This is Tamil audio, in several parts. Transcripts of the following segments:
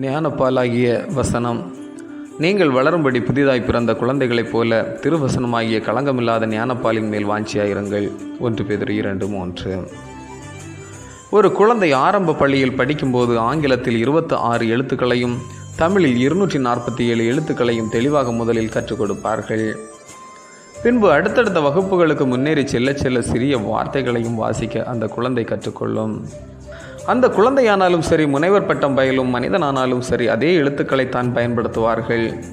ஞானப்பாலாகிய வசனம். நீங்கள் வளரும்படி புதிதாய் பிறந்த குழந்தைகளைப் போல திருவசனமாகிய களங்கமில்லாத ஞானப்பாலின் மேல் வாஞ்சியாயிருங்கள். ஒன்று பெதிரி இரண்டு மூன்று. ஒரு குழந்தை ஆரம்ப பள்ளியில் படிக்கும்போது ஆங்கிலத்தில் இருபத்தி ஆறு எழுத்துக்களையும் தமிழில் இருநூற்றி நாற்பத்தி ஏழு எழுத்துக்களையும் தெளிவாக முதலில் கற்றுக் கொடுப்பார்கள். பின்பு அடுத்தடுத்த வகுப்புகளுக்கு முன்னேறி செல்ல செல்ல சிறிய வார்த்தைகளையும் வாசிக்க அந்த குழந்தை கற்றுக்கொள்ளும். அந்த குழந்தையானாலும் சரி முனைவர் பட்டம் பயிலும் மனிதனானாலும் சரி அதே எழுத்துக்களைத்தான் பயன்படுத்துவார்கள்.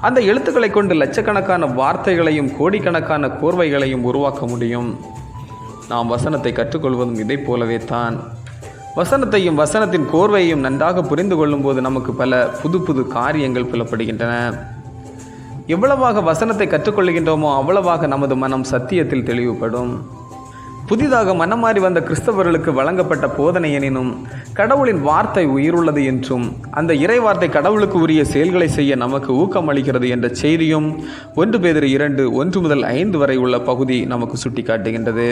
அந்த எழுத்துக்களை கொண்டு லட்சக்கணக்கான வார்த்தைகளையும் கோடிக்கணக்கான கோர்வைகளையும் உருவாக்க முடியும். நாம் வசனத்தை கற்றுக்கொள்வதும் இதைப் போலவே தான். வசனத்தையும் வசனத்தின் கோர்வையையும் நன்றாக புரிந்து கொள்ளும்போது நமக்கு பல புது புது காரியங்கள் புலப்படுகின்றன. எவ்வளவாக வசனத்தை கற்றுக்கொள்கின்றோமோ அவ்வளவாக நமது மனம் சத்தியத்தில் தெளிவுபடும். புதிதாக மனமாறி வந்த கிறிஸ்தவர்களுக்கு வழங்கப்பட்ட போதனை எனினும் கடவுளின் வார்த்தை உயிருள்ளது என்றும் அந்த இறை வார்த்தை கடவுளுக்கு உரிய செயல்களை செய்ய நமக்கு ஊக்கம் அளிக்கிறது என்ற செய்தியும் ஒன்று பேதர் இரண்டு ஒன்று முதல் ஐந்து வரை உள்ள பகுதி நமக்கு சுட்டிக்காட்டுகின்றது.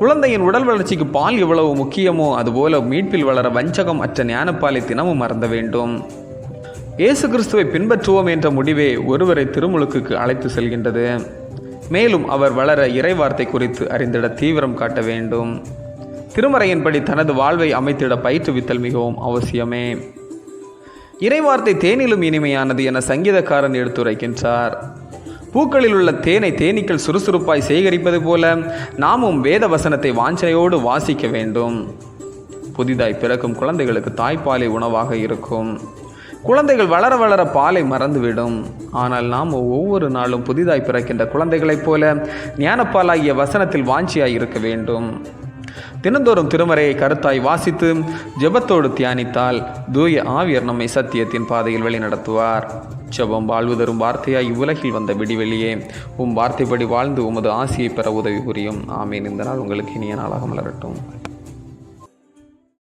குழந்தையின் உடல் வளர்ச்சிக்கு பால் எவ்வளவு முக்கியமோ அதுபோல மீட்பில் வளர வஞ்சகம் அற்ற ஞானப்பாலை தினமும் மறந்த வேண்டும். இயேசு கிறிஸ்துவை பின்பற்றுவோம் என்ற முடிவே ஒருவரை திருமுழுக்குக்கு அழைத்து செல்கின்றது. மேலும் அவர் வளர இறைவார்த்தை குறித்து அறிந்திட தீவிரம் காட்ட வேண்டும். திருமறையின்படி தனது வாழ்வை அமைத்திட பயிற்றுவித்தல் மிகவும் அவசியமே. இறைவார்த்தை தேனிலும் இனிமையானது என சங்கீதக்காரன் எடுத்துரைக்கின்றார். பூக்களில் உள்ள தேனை தேனீக்கள் சுறுசுறுப்பாய் சேகரிப்பது போல நாமும் வேத வசனத்தை வாஞ்சனையோடு வாசிக்க வேண்டும். புதிதாய் பிறக்கும் குழந்தைகளுக்கு தாய்ப்பாலை உணவாக இருக்கும். குழந்தைகள் வளர வளர பாலை மறந்துவிடும். ஆனால் நாம் ஒவ்வொரு நாளும் புதிதாய் பிறக்கின்ற குழந்தைகளைப் போல ஞானப்பாலாகிய வசனத்தில் வாஞ்சியாய் இருக்க வேண்டும். தினந்தோறும் திருமறையை கருத்தாய் வாசித்து ஜெபத்தோடு தியானித்தால் தூய ஆவியர் நம்மை சத்தியத்தின் பாதையில் வழிநடத்துவார். ஜெபம் வாழ்வு தரும் வார்த்தையாய் இவ்வுலகில் வந்த விடிவெளியே உம் வார்த்தைப்படி வாழ்ந்து உமது ஆசியை பெற உதவி புரியும். ஆமீன். இந்த நாள் உங்களுக்கு இனிய நாளாக மலரட்டும்.